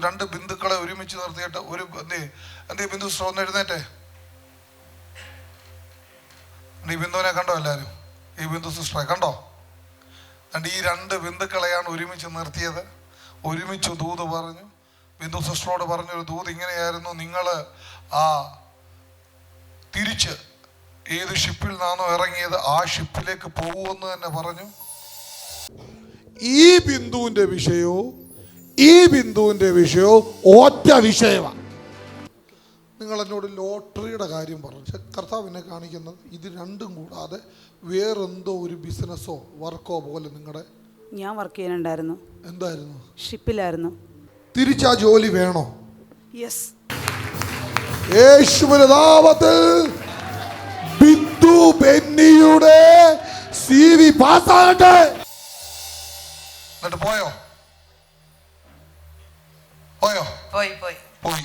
രണ്ട് ബിന്ദുക്കളെ ഒരുമിച്ച് നിർത്തിയിട്ട് ഒരു എന്ത് എന്ത് ബിന്ദു ഒന്ന് എഴുന്നേറ്റേ? ഈ ബിന്ദുവിനെ കണ്ടോ എല്ലാവരും ഈ ബിന്ദു സിസ്റ്ററെ കണ്ടോ? എന്നിട്ട് ഈ രണ്ട് ബിന്ദുക്കളെയാണ് ഒരുമിച്ച് നിർത്തിയത്. ഒരുമിച്ച് ദൂത് പറഞ്ഞു. ബിന്ദു സിസ്റ്ററോട് പറഞ്ഞൊരു ദൂത് ഇങ്ങനെയായിരുന്നു. നിങ്ങൾ ആ തിരിച്ച് ഏത് ഷിപ്പിൽ നിന്നാണോ ഇറങ്ങിയത് ആ ഷിപ്പിലേക്ക് പോകുമെന്ന് തന്നെ പറഞ്ഞു. ഈ ബിന്ദുവിന്റെ വിഷയവും ഈ ബിന്ദുവിന്റെ വിഷയവും ഒറ്റ വിഷയമാണ്. നിങ്ങൾ എന്നോട് ലോട്ടറിയുടെ കാര്യം പറഞ്ഞു. പക്ഷെ കർത്താവ് എന്നെ കാണിക്കുന്നത് ഇത് രണ്ടും കൂടാതെ വേറെന്തോ ഒരു ബിസിനസ്സോ വർക്കോ പോലെ നിങ്ങളുടെ ഞാൻ വർക്ക് ചെയ്യാനുണ്ടായിരുന്നു. എന്തായിരുന്നു? ഷിപ്പിലായിരുന്നു. തിരിച്ചാ ജോലി വേണോ? യെസ് യേശുവിന്റെ നാമത്തിൽ ബിന്ദു ബെന്നിയുടെ സി വി പാസ്സാകട്ടെ. എന്നിട്ട് പോയോ? പോയോ പോയി. പോയി. പോയി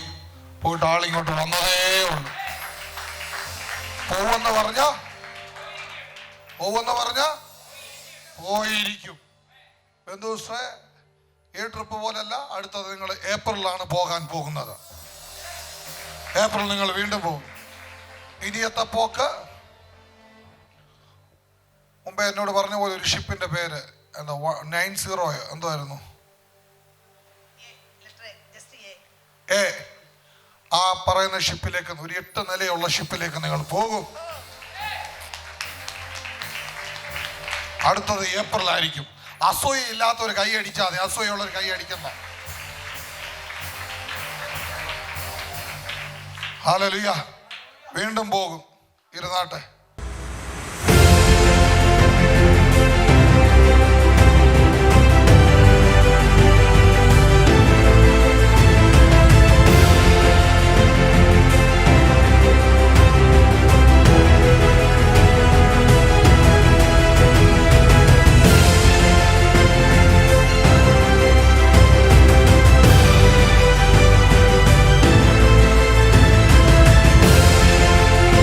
പോയിട്ട് ആളിങ്ങോട്ട് വന്നതേ ഉള്ളൂ. പോവെന്ന് പറഞ്ഞ? പോവെന്ന് പറഞ്ഞ? പോയിരിക്കും. ബന്ധുസേ ഈ ട്രിപ്പ് പോലല്ല അടുത്തത് നിങ്ങൾ ഏപ്രിലാണ് പോകാൻ പോകുന്നത്. ഏപ്രിൽ നിങ്ങൾ വീണ്ടും പോകും. ഇനിയത്തെ പോക്ക്? മുമ്പേ എന്നോട് പറഞ്ഞ പോലെ ഒരു ഷിപ്പിന്റെ പേര് എന്താ നയൻ സീറോയോ എന്തായിരുന്നു ഏ പറയുന്ന ഷിപ്പിലേക്ക് ഒരു എട്ട് നിലയുള്ള ഷിപ്പിലേക്ക് നിങ്ങൾ പോകും. അടുത്തത് ഏപ്രിൽ ആയിരിക്കും അസൂയ ഇല്ലാത്ത ഒരു കൈ അടിച്ചാൽ അസൂയുള്ള ഒരു കൈ അടിക്കണ്ട. ഹാലലുയ്യ വീണ്ടും പോകും. ഇരുന്നാട്ടെ.